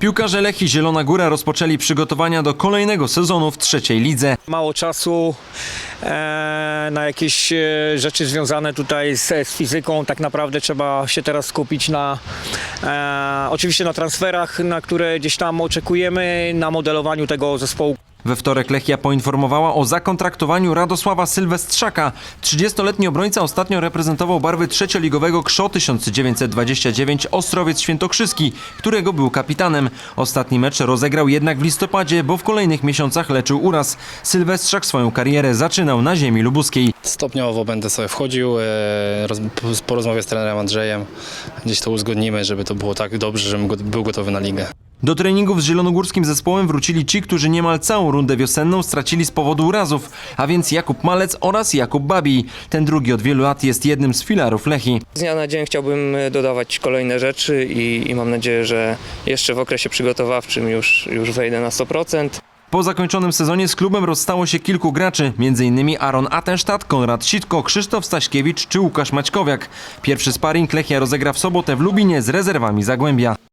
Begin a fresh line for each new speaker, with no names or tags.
Piłkarze Lechii Zielona Góra rozpoczęli przygotowania do kolejnego sezonu w trzeciej lidze.
mało czasu e, na jakieś e, rzeczy związane tutaj z, z fizyką. Tak naprawdę trzeba się teraz skupić na e, oczywiście na transferach, na które gdzieś tam oczekujemy, na modelowaniu tego zespołu.
We wtorek Lechia poinformowała o zakontraktowaniu Radosława Sylwestrzaka. 30-letni obrońca ostatnio reprezentował barwy trzecioligowego KSZO 1929 Ostrowiec Świętokrzyski, którego był kapitanem. Ostatni mecz rozegrał jednak w listopadzie, bo w kolejnych miesiącach leczył uraz. Sylwestrzak swoją karierę zaczynał na ziemi lubuskiej.
Stopniowo będę sobie wchodził, e, roz, po rozmowie z trenerem Andrzejem gdzieś to uzgodnimy, żeby to było tak dobrze, żebym był gotowy na ligę.
Do treningów z zielonogórskim zespołem wrócili ci, którzy niemal całą rundę wiosenną stracili z powodu urazów, a więc Jakub Malec oraz Jakub Babi. Ten drugi od wielu lat jest jednym z filarów Lechii.
Z dnia na dzień chciałbym e, dodawać kolejne rzeczy i, i mam nadzieję, że jeszcze w okresie przygotowawczym już, już wejdę na 100%.
Po zakończonym sezonie z klubem rozstało się kilku graczy, m.in. Aaron Attenstadt, Konrad Sitko, Krzysztof Staśkiewicz czy Łukasz Maćkowiak. Pierwszy sparring Lechia rozegra w sobotę w Lubinie z rezerwami Zagłębia.